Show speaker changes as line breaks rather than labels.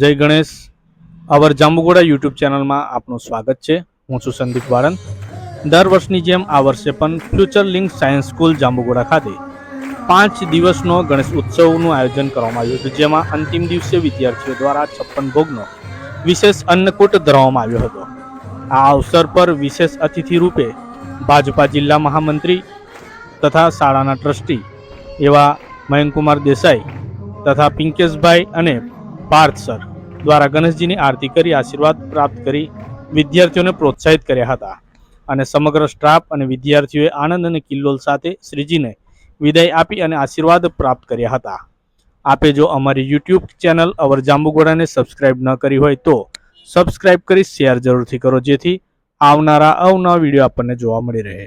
જય ગણેશ. અવર જાંબુગોડા યુટ્યુબ ચેનલમાં આપનું સ્વાગત છે. હું છું સંદીપ વાળંદ. દર વર્ષની જેમ આ વર્ષે પણ future link science school Jambughoda ખાતે પાંચ દિવસનો ગણેશ ઉત્સવનું આયોજન કરવામાં આવ્યું હતું, જેમાં અંતિમ દિવસે વિદ્યાર્થીઓ દ્વારા છપ્પન ભોગનો વિશેષ અન્નકૂટ ધરવામાં આવ્યો હતો. આ અવસર પર વિશેષ અતિથિ રૂપે ભાજપા જિલ્લા મહામંત્રી તથા શાળાના ટ્રસ્ટી એવા મયંકુમાર દેસાઈ તથા પિંકેશભાઈ અને પાર્થ સર દ્વારા ગણેશજીની આરતી કરી, આશીર્વાદ પ્રાપ્ત કરી, વિદ્યાર્થીઓને પ્રોત્સાહિત કર્યા હતા. અને સમગ્ર સ્ટાફ અને વિદ્યાર્થીઓએ આનંદ અને કિલ્લોલ સાથે શ્રીજીને વિદાય આપી અને આશીર્વાદ પ્રાપ્ત કર્યા હતા. આપે જો અમારી યુટ્યુબ ચેનલ અવર જાંબુગોડાને સબસ્ક્રાઇબ ન કરી હોય તો સબસ્ક્રાઇબ કરી શેર જરૂરથી કરો, જેથી આવનારા અવનવા વીડિયો આપણને જોવા મળી રહે.